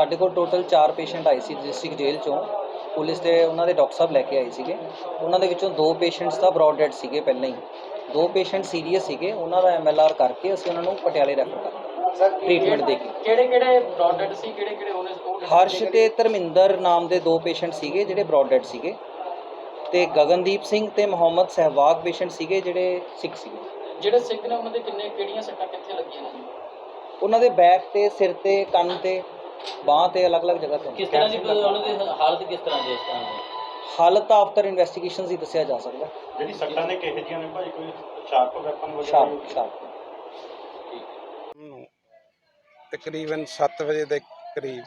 ਸਾਡੇ ਕੋਲ total 4 patient ਆਏ ਸੀ ਡਿਸਟ੍ਰਿਕਟ ਜੇਲ੍ਹ ਚੋਂ। ਪੁਲਿਸ ਦੇ ਉਹਨਾਂ ਦੇ ਡਾਕਟਰ ਸਾਹਿਬ ਲੈ ਕੇ ਆਏ ਸੀਗੇ। ਉਹਨਾਂ ਦੇ ਵਿੱਚੋਂ ਦੋ ਪੇਸ਼ੈਂਟਸ ਤਾਂ ਬ੍ਰੌਡ ਡੈਡ ਸੀਗੇ ਪਹਿਲਾਂ ਹੀ। ਦੋ ਪੇਸ਼ੈਂਟ ਸੀਰੀਅਸ ਸੀਗੇ ਉਹਨਾਂ ਦਾ ਐਮਐਲਆਰ ਕਰਕੇ ਅਸੀਂ ਉਹਨਾਂ ਨੂੰ ਪਟਿਆਲੇ ਰੈਫਰ ਕਰਤਾ ਸਰ ਟ੍ਰੀਟਮੈਂਟ ਦੇ ਕੇ। ਕਿਹੜੇ ਕਿਹੜੇ ਬ੍ਰੌਡਡ ਸੀ ਕਿਹੜੇ ਕਿਹੜੇ ਉਹਨੇ ਉਹ ਹਰਸ਼ ਤੇ ਧਰਮਿੰਦਰ ਨਾਮ ਦੇ ਦੋ ਪੇਸ਼ੈਂਟ ਸੀਗੇ ਜਿਹੜੇ ਬ੍ਰੌਡ ਡੈਡ ਸੀਗੇ। ਤੇ ਗਗਨਦੀਪ ਸਿੰਘ ਤੇ ਮੁਹੰਮਦ ਸਹਿਵਾਗ ਪੇਸ਼ੈਂਟ ਸੀਗੇ ਜਿਹੜੇ ਸਿੱਖ ਸੀਗੇ। ਜਿਹੜੇ ਸਿੱਖ ਨੇ ਉਹਨਾਂ ਦੇ ਕਿੰਨੇ ਕਿਹੜੀਆਂ ਸੱਟਾਂ ਕਿੱਥੇ ਲੱਗੀਆਂ ਨੇ? ਉਹਨਾਂ ਦੇ ਬੈਕ ਤੇ ਸਿਰ ਤੇ ਕੰਨ ਤੇ ਬਾਹ ਤੇ ਅਲੱਗ-ਅਲੱਗ ਜਗ੍ਹਾ ਤੇ ਕਿਸ ਤਰ੍ਹਾਂ ਦੀ ਉਹਨਾਂ ਦੀ ਹਾਲਤ ਕਿਸ ਤਰ੍ਹਾਂ ਦੀ ਇਸ ਤਰ੍ਹਾਂ ਦੀ? ਹਾਲਤ ਆਫਟਰ ਇਨਵੈਸਟੀਗੇਸ਼ਨਸ ਹੀ ਦੱਸਿਆ ਜਾ ਸਕਦਾ। ਜਿਹੜੀ ਸੱਟਾਂ ਨੇ ਕਿਹੋ ਜਿਹੀਆਂ ਨੇ ਭਾਈ? ਕੋਈ ਸ਼ਾਰਪ ਵੈਪਨ ਵਗੈਰਾ ਸ਼ਾਰਪ ਸ਼ਾਰਪ ਨੂੰ ਤਕਰੀਬਨ 7 ਵਜੇ ਦੇ ਕਰੀਬ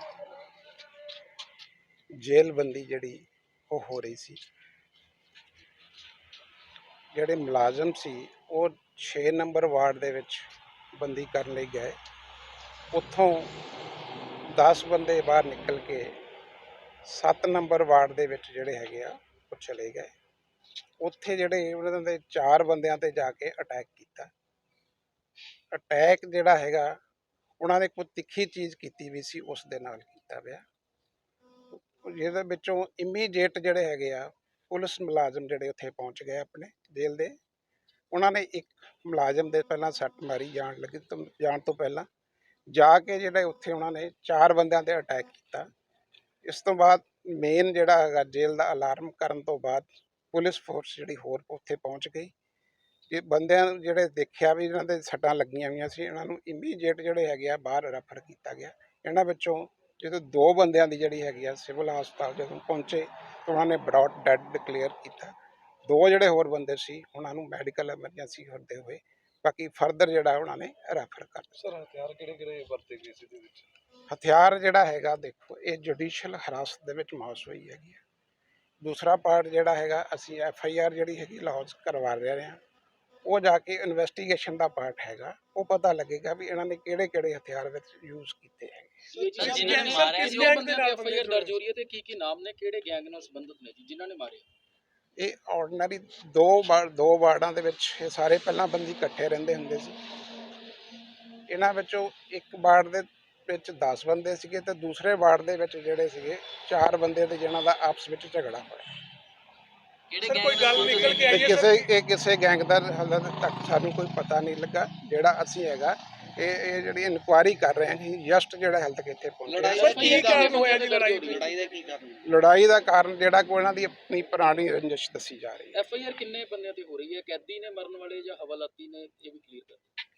ਜੇਲ੍ਹਬੰਦੀ ਜਿਹੜੀ ਉਹ ਹੋ ਰਹੀ ਸੀ। ਜਿਹੜੇ ਮੁਲਾਜ਼ਮ ਸੀ ਉਹ 6 ਨੰਬਰ ਵਾਰਡ ਦੇ ਵਿੱਚ ਬੰਦੀ ਕਰਨ ਲਈ ਗਏ। ਉੱਥੋਂ 10 ਬੰਦੇ ਬਾਹਰ ਨਿਕਲ ਕੇ 7 ਨੰਬਰ ਵਾਰਡ ਦੇ ਵਿੱਚ ਜਿਹੜੇ ਹੈਗੇ ਆ, ਉਹ ਚਲੇ ਗਏ। ਉੱਥੇ ਜਿਹੜੇ ਉਹਨਾਂ ਦੇ ਚਾਰ ਬੰਦਿਆਂ ਤੇ ਜਾ ਕੇ ਅਟੈਕ ਕੀਤਾ। ਅਟੈਕ ਜਿਹੜਾ ਹੈਗਾ, ਉਹਨਾਂ ਨੇ ਕੋਈ ਤਿੱਖੀ ਚੀਜ਼ ਕੀਤੀ ਵੀ ਸੀ, ਉਸ ਦੇ ਨਾਲ ਕੀਤਾ ਪਿਆ। ਜਿਹਦੇ ਵਿੱਚੋਂ ਇਮੀਡੀਏਟ ਜਿਹੜੇ ਹੈਗੇ ਆ, ਪੁਲਿਸ ਮੁਲਾਜ਼ਮ ਜਿਹੜੇ ਉੱਥੇ ਪਹੁੰਚ ਗਏ ਆਪਣੇ ਜੇਲ੍ਹ ਦੇ। ਉਹਨਾਂ ਨੇ ਇੱਕ ਮੁਲਾਜ਼ਮ ਦੇ ਪਹਿਲਾਂ ਸੱਟ ਮਾਰੀ, ਜਾਣ ਲੱਗੀ ਤੋਂ, ਜਾਣ ਤੋਂ ਪਹਿਲਾਂ। ਜਾ ਕੇ ਜਿਹੜੇ ਉੱਥੇ ਉਹਨਾਂ ਨੇ ਚਾਰ ਬੰਦਿਆਂ ਤੇ ਅਟੈਕ ਕੀਤਾ। ਇਸ ਤੋਂ ਬਾਅਦ ਮੇਨ ਜਿਹੜਾ ਹੈਗਾ ਜੇਲ੍ਹ ਦਾ ਅਲਾਰਮ ਕਰਨ ਤੋਂ ਬਾਅਦ ਪੁਲਿਸ ਫੋਰਸ ਜਿਹੜੀ ਹੋਰ ਉੱਥੇ ਪਹੁੰਚ ਗਈ। ਇਹ ਬੰਦਿਆਂ ਨੂੰ ਜਿਹੜੇ ਦੇਖਿਆ ਵੀ ਇਹਨਾਂ ਦੇ ਸੱਟਾਂ ਲੱਗੀਆਂ ਹੋਈਆਂ ਸੀ, ਇਹਨਾਂ ਨੂੰ ਇਮੀਡੀਏਟ ਜਿਹੜੇ ਹੈਗੇ ਆ ਬਾਹਰ ਰੈਫਰ ਕੀਤਾ ਗਿਆ। ਇਹਨਾਂ ਵਿੱਚੋਂ ਜਦੋਂ ਦੋ ਬੰਦਿਆਂ ਦੀ ਜਿਹੜੀ ਹੈਗੀ ਆ ਸਿਵਲ ਹਸਪਤਾਲ ਜਦੋਂ ਪਹੁੰਚੇ ਤਾਂ ਉਹਨਾਂ ਨੇ ਬ੍ਰੌਡ ਡੈਡ ਡਿਕਲੇਅਰ ਕੀਤਾ। ਦੋ ਜਿਹੜੇ ਹੋਰ ਬੰਦੇ ਸੀ, ਉਹਨਾਂ ਨੂੰ ਮੈਡੀਕਲ ਐਮਰਜੈਂਸੀ ਹੁੰਦੇ ਹੋਏ ਬਾਕੀ ਫਰਦਰ ਜਿਹੜਾ ਉਹਨਾਂ ਨੇ ਰੈਫਰ ਕਰ ਸਰ ਹਥਿਆਰ ਕਿਹੜੇ ਕਿਹੜੇ ਵਰਤੇ ਗਏ ਸੀ ਦੇ ਵਿੱਚ? ਹਥਿਆਰ ਜਿਹੜਾ ਹੈਗਾ ਦੇਖੋ ਇਹ ਜੁਡੀਸ਼ੀਅਲ ਹਿਰਾਸਤ ਦੇ ਵਿੱਚ ਮੌਸ ਹੋਈ ਹੈਗੀ ਹੈ। ਦੂਸਰਾ ਪਾਰਟ ਜਿਹੜਾ ਹੈਗਾ ਅਸੀਂ ਐਫ ਆਈ ਆਰ ਜਿਹੜੀ ਹੈਗੀ ਲਾਹੌਰ ਕਰਵਾ ਰਹੇ ਹਾਂ। ਉਹ ਜਾ ਕੇ ਇਨਵੈਸਟੀਗੇਸ਼ਨ ਦਾ ਪਾਰਟ ਹੈਗਾ। ਉਹ ਪਤਾ ਲੱਗੇਗਾ ਵੀ ਇਹਨਾਂ ਨੇ ਕਿਹੜੇ ਕਿਹੜੇ ਹਥਿਆਰ ਵਿੱਚ ਯੂਜ਼ ਕੀਤੇ ਹੈਗੇ। ਜਿਨ੍ਹਾਂ ਨੇ ਮਾਰਿਆ ਸੀ ਉਹ ਬੰਦੇ ਦੀ ਐਫ ਆਈ ਆਰ ਦਰਜ ਹੋ ਰਹੀ ਹੈ ਤੇ ਕੀ ਕੀ ਨਾਮ ਨੇ ਕਿਹੜੇ ਗੈਂਗ ਨਾਲ ਸੰਬੰਧਿਤ ਨੇ ਜੀ? ਜਿਨ੍ਹਾਂ ਨੇ ਮਾਰੇ ਇਹ ਆਰਡੀਨਰੀ ਦੋ ਵਾਰ ਦੋ ਵਾਰਡਾਂ ਦੇ ਵਿੱਚ ਇਹ ਸਾਰੇ ਪਹਿਲਾਂ ਬੰਦੀ ਇਕੱਠੇ ਰਹਿੰਦੇ ਹੁੰਦੇ ਸੀ। ਇਹਨਾਂ ਵਿੱਚੋਂ ਇੱਕ ਵਾਰਡ ਦੇ ਵਿੱਚ 10 ਬੰਦੇ ਸੀਗੇ ਤੇ ਦੂਸਰੇ ਵਾਰਡ ਦੇ ਵਿੱਚ ਜਿਹੜੇ ਸੀਗੇ ਚਾਰ ਬੰਦੇ ਤੇ ਜਿਹਨਾਂ ਦਾ ਆਪਸ ਵਿੱਚ ਝਗੜਾ ਹੋਇਆ। ਸਰ ਕੋਈ ਗੱਲ ਨਿਕਲ ਕੇ ਤੇ ਆਈ ਹੈ ਕਿਸੇ ਇਹ ਕਿਸੇ ਗੈਂਗ ਦਾ ਹਾਲੇ ਤੱਕ ਸਾਨੂੰ ਕੋਈ ਪਤਾ ਨਹੀਂ ਲੱਗਾ ਜਿਹੜਾ ਅਸੀਂ ਹੈਗਾ। ਇਹ ਇਹ ਜਿਹੜੀ ਇਨਕੁਆਇਰੀ ਕਰ ਰਹੇ ਹਾਂ ਕਿ ਜਸਟ ਜਿਹੜਾ ਹਾਲੇ ਤੱਕ ਇੱਥੇ ਪਹੁੰਚਿਆ ਸਰ ਕੀ ਕਾਰਨ ਹੋਇਆ ਜੀ ਲੜਾਈ ਦਾ ਲੜਾਈ ਦਾ ਕੀ ਕਾਰਨ? ਲੜਾਈ ਦਾ ਕਾਰਨ ਜਿਹੜਾ ਕੋਈ ਇਹਨਾਂ ਦੀ ਆਪਣੀ ਪੁਰਾਣੀ ਰੰਜਿਸ਼ ਦੱਸੀ ਜਾ ਰਹੀ ਹੈ। ਐਫ ਆਈ ਆਰ ਕਿੰਨੇ ਬੰਦਿਆਂ ਤੇ ਹੋ ਰਹੀ ਹੈ? ਕੈਦੀ ਨੇ ਮਰਨ ਵਾਲੇ ਜਾਂ ਹਵਾਲਾਤੀ ਨੇ? ਇਹ ਵੀ ਕਲੀਅਰ ਕਰ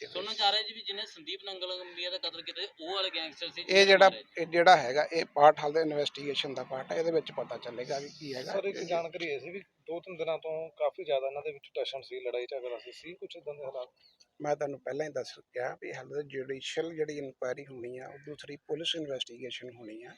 ਹੋਏ ਸੁਣਨ ਚ ਆ ਰਿਹਾ ਜੀ ਵੀ ਜਿਹਨੇ ਸੰਦੀਪ ਨੰਗਲ ਗੰਬੀਆ ਦਾ ਕਤਲ ਕੀਤਾ ਉਹ ਵਾਲੇ ਗੈਂਗਸਟਰ ਸੀ ਇਹ ਜਿਹੜਾ ਇਹ ਜਿਹੜਾ ਹੈਗਾ ਇਹ ਪਾਰਟ ਹਾਲ ਦਾ ਇਨਵੈਸਟੀਗੇਸ਼ਨ ਦਾ ਪਾਰਟ ਹੈ ਇਹਦੇ ਵਿੱਚ ਪਤਾ ਚੱਲੇਗਾ ਵੀ ਕੀ ਹੈਗਾ। ਸਰ ਇੱਕ ਜਾਣਕਾਰੀ ਇਹ ਸੀ ਵੀ ਦੋ ਤਿੰਨ ਦਿਨਾਂ ਤੋਂ ਕਾਫੀ ਜ਼ਿਆਦਾ ਇਹਨਾਂ ਦੇ ਵਿੱਚ ਟੈਸ਼ਨ ਸੀ ਲੜਾਈ ਝਗੜਾ ਸੀ ਸੀ ਕੁਝ ਇਦਾਂ ਦੇ ਹਾਲਾਤ? ਮੈਂ ਤੁਹਾਨੂੰ ਪਹਿਲਾਂ ਹੀ ਦੱਸ ਚੁੱਕਿਆ ਵੀ ਹਾਲੇ ਜੁਡੀਸ਼ੀਅਲ ਜਿਹੜੀ ਇਨਕੁਆਇਰੀ ਹੋਣੀ ਆ ਉਹ ਦੂਸਰੀ ਪੁਲਿਸ ਇਨਵੈਸਟੀਗੇਸ਼ਨ ਹੋਣੀ ਆ।